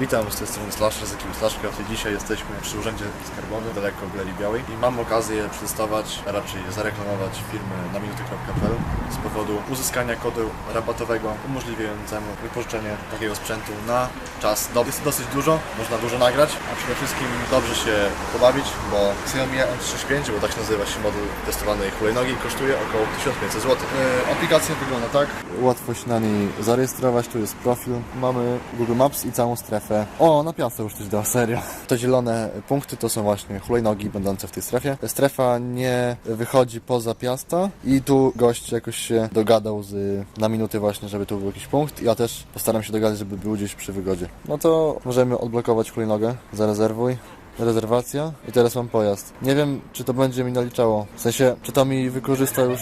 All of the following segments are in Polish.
Witam, z tej strony Slasher, z ekipy Slashcraft i dzisiaj jesteśmy przy Urzędzie Skarbowym, daleko w Galerii Białej i mam okazję przedstawić, a raczej zareklamować firmę na minuty.pl z powodu uzyskania kodu rabatowego umożliwiającego wypożyczenie takiego sprzętu na czas. dob- Jest dosyć dużo, można dużo nagrać, a przede wszystkim dobrze się pobawić, bo Xiaomi M365, bo tak się nazywa się model testowanej hulajnogi, kosztuje około 1500 zł. E, aplikacja wygląda tak. Łatwo się na niej zarejestrować, tu jest profil, mamy Google Maps i całą strefę. O, na piasę już coś dała, serio. Te zielone punkty to są właśnie hulajnogi będące w tej strefie. Strefa nie wychodzi poza Piasta i tu gość jakoś się dogadał z, na minuty właśnie, żeby tu był jakiś punkt. Ja też postaram się dogadać, żeby był gdzieś przy wygodzie. No to możemy odblokować hulajnogę, zarezerwuj. Rezerwacja i teraz mam pojazd. Nie wiem, czy to będzie mi naliczało. W sensie, czy to mi wykorzysta już.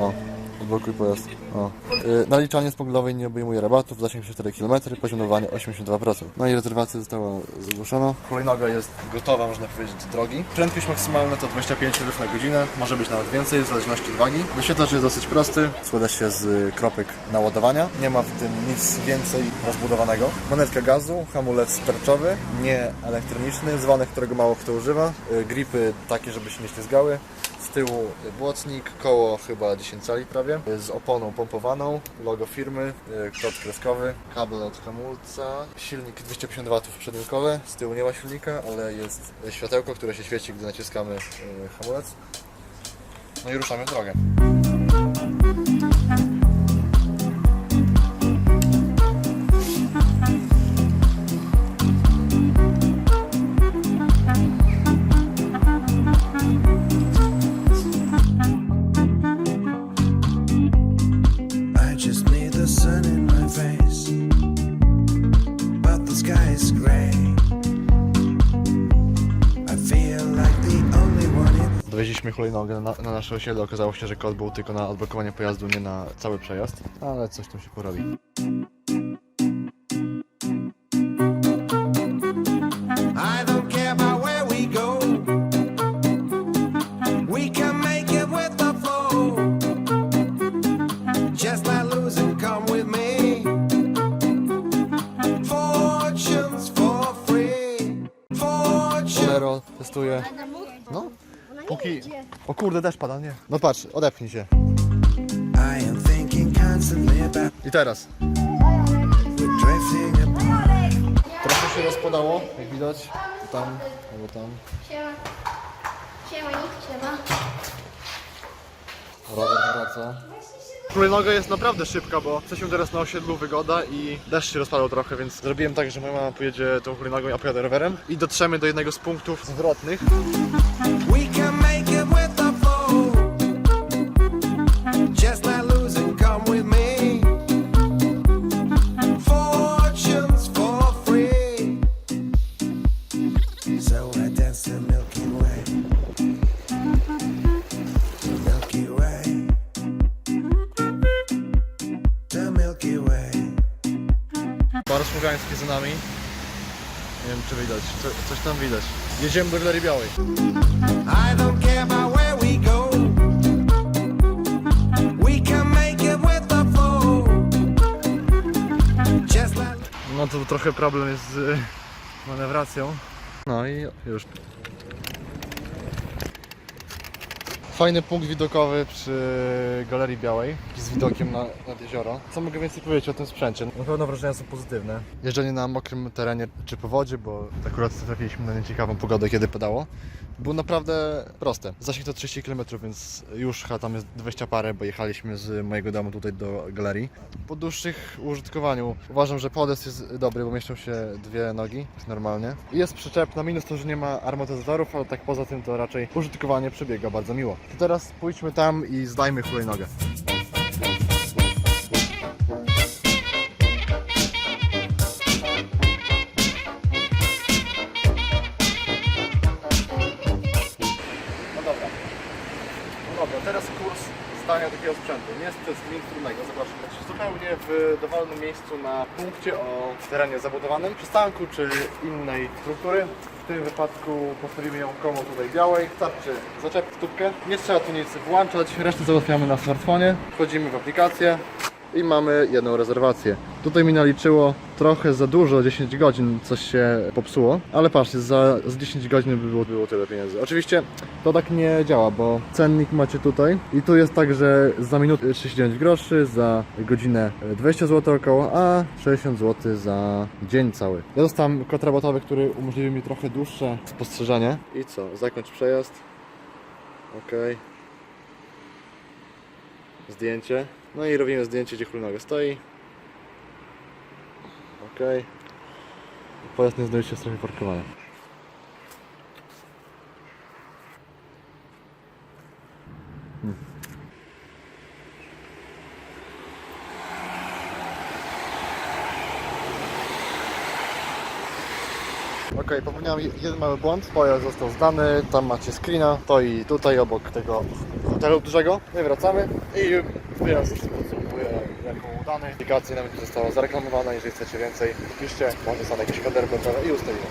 O, odblokuj pojazd. O. Yy, naliczanie z poglądowej nie obejmuje rabatów, zasięg 4 km, poziom ładowania 82%. No i rezerwacja została zgłoszona. Hulajnoga jest gotowa, można powiedzieć, do drogi. Prędkość maksymalna to 25 km na godzinę, może być nawet więcej, w zależności od wagi. Wyświetlacz jest dosyć prosty, składa się z kropek naładowania. Nie ma w tym nic więcej rozbudowanego. Monetka gazu, hamulec tarczowy, nie elektroniczny, dzwonek, którego mało kto używa. Yy, Gripy takie, żeby się nie ślizgały. Z tyłu błotnik, koło chyba 10 cali prawie, z oponą pompowaną, logo firmy, y, kod kreskowy, kabel od hamulca, silnik 250 W w przednim kole, z tyłu nie ma silnika, ale jest światełko, które się świeci, gdy naciskamy y, hamulec. No i ruszamy w drogę. Dowieźliśmy hulajnogę na, na nasze osiedle. Okazało się, że kod był tylko na odblokowanie pojazdu, nie na cały przejazd. Ale coś tam się porobi. Testuję. No. Póki... O kurde, deszcz pada, nie. No patrz, odepchnij się. I teraz. Trochę się rozpadało, jak widać. Tam, albo tam. Siema. Siema, nikt, siema. Rower wraca. Hulajnoga jest naprawdę szybka, bo jesteśmy teraz na osiedlu Wygoda i deszcz się rozpadał trochę, więc zrobiłem tak, że moja mama pojedzie tą hulajnogą, ja pojadę rowerem i dotrzemy do jednego z punktów zwrotnych. Bar Słowiański za nami. Nie wiem czy widać, co, coś tam widać. Jedziemy do Galerii Białej. I don't care about where we go. We can make it with the flow. Just like No to trochę problem jest z y, manewracją. No i już. Fajny punkt widokowy przy Galerii Białej z widokiem na, nad jezioro. Co mogę więcej powiedzieć o tym sprzęcie? Na pewno wrażenia są pozytywne. Jeżdżenie na mokrym terenie czy po wodzie, bo akurat trafiliśmy na nieciekawą pogodę, kiedy padało, było naprawdę proste. Zasięg to 30 km, więc już chyba tam jest 20 parę, bo jechaliśmy z mojego domu tutaj do galerii. Po dłuższych użytkowaniu uważam, że podest jest dobry, bo mieszczą się dwie nogi normalnie. I Jest przyczep na minus to, że nie ma amortyzatorów, ale tak poza tym to raczej użytkowanie przebiega bardzo miło. To teraz pójdźmy tam i zdajmy hulajnogę. No zdania takiego sprzętu. Nie jest to nic trudnego, zobaczmy. Zupełnie w dowolnym miejscu na punkcie o terenie zabudowanym, przystanku czy innej struktury. W tym wypadku postawimy ją koło tutaj białej. Starczy zaczep stópkę. Nie trzeba tu nic włączać, resztę załatwiamy na smartfonie. Wchodzimy w aplikację. I mamy jedną rezerwację. Tutaj mi naliczyło trochę za dużo, 10 godzin coś się popsuło, ale patrzcie, za, z 10 godzin by było, było tyle pieniędzy. Oczywiście to tak nie działa, bo cennik macie tutaj i tu jest tak, że za minutę 39 groszy, za godzinę 20 zł około, a 60 zł za dzień cały. Ja dostałem kod rabatowy, który umożliwi mi trochę dłuższe spostrzeżenie. I co? Zakończ przejazd. Okej. Zdjęcie. No i robimy zdjęcie, gdzie hulnoga stoi. Okej. Pojazd nie znajduje się w strefie parkowania. Okej, popełniałem jeden mały błąd. Pojazd został zdany, tam macie screena, to i tutaj obok tego hotelu dużego. My wracamy i wyjazd podsumowuję jako udany. Aplikacja nawet została zareklamowana, jeżeli chcecie więcej, piszcie, może są jakieś kodery i ustalimy.